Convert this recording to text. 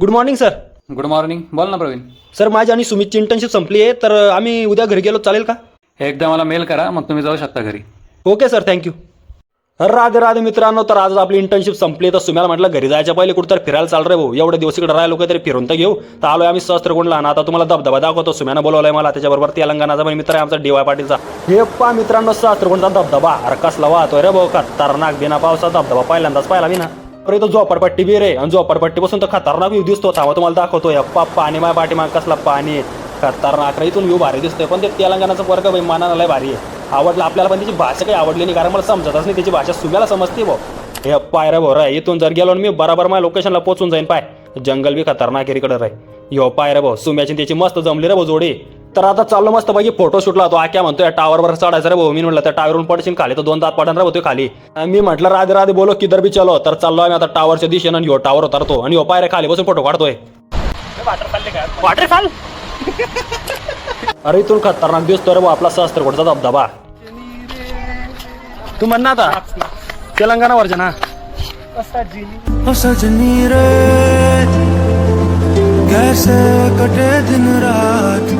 Good morning sir good morning बोल ना Pravin. Sir माझी आणि सुमितची इंटर्नशिप संपली आहे तर आम्ही उद्या घरी गेलो. चालेल का? एकदा मला मेल करा मग तुम्ही जाऊ शकता घरी. Okay sir thank you Radhe Radhe मित्रांनो तर आज आपली इंटर्नशिप संपली तर सुम्याला म्हटलं घरी जायच्या पहिले कुठं तरी चाल रे भाऊ. एवढे दिवस इकडे राहिलो तरी फिरून तर घेऊ. तर आलोय आम्ही सहस्त्रकुंडला आणि आता तुम्हाला धबधबा दाखवतो. सुम्यानं बोलवलाय मला त्याच्याबरोबर तेलंगणाचा पण मित्र आहे आमचा डीवाय पाटीलचा. हे पा मित्रांनो सहस्त्रकुंडचा धबधबा. अरे कसला वाहतोय रे भाऊ खतरनाक बिना पावसा धबधबा पहिल्यांदाच पाहिला मी ना. अरे तो झोपडपट्टी बी रे आणि झोपडपट्टी बसून तर खतरनाक व्ह्यू दिसतो. थांबा तुम्हाला दाखवतो. अप्पा पाणी माय पाठीमाग कसला पाणी खतरनाक रे इथून व्ह्यू भारी दिसतोय. पण ते तेलंगणाचा वर्ग बाई मानाला लय भारी आहे. आवडलं आपल्याला पण त्याची भाषा काही आवडली नाही कारण मला समजतच नाही त्याची भाषा. सुम्याला समजते भाऊ. हे पाय रे भाऊ रे इथून जर गेलो मी बराबर माझ्या लोकेशनला पोहोचून जाईन पाय. जंगल बी खतरनाक इकडे रे. यो पाय रे भाऊ सुम्याची त्याची मस्त जमली रे भाऊ जोडी. तर आता चाललो मस्त बाकी फोटो शूटला होतो. आक्या म्हणतोय टावरवर चढायचं रे भाऊ. मी म्हटलं त्या टावरवरून पडशील खाली तर दोन दात पडणार रे भाऊ ते खाली. आणि मी म्हटलं राधे राधे बोलो किधर बी चलो. तर चाललो आम्ही आता टावरच्या दिशेनं आणि ह्यो टावर उतरतो. आणि रे खाली बसून फोटो काढतोय. वॉटरफॉल अरे इथून खतरनाक दिसतो रे भाऊ आपला सहस्त्रकोटचा धबधबा. तू म्हण ना आता. तेलंगणा वर्जन हा ओ सजनी रे कैसे कटे दिन रात.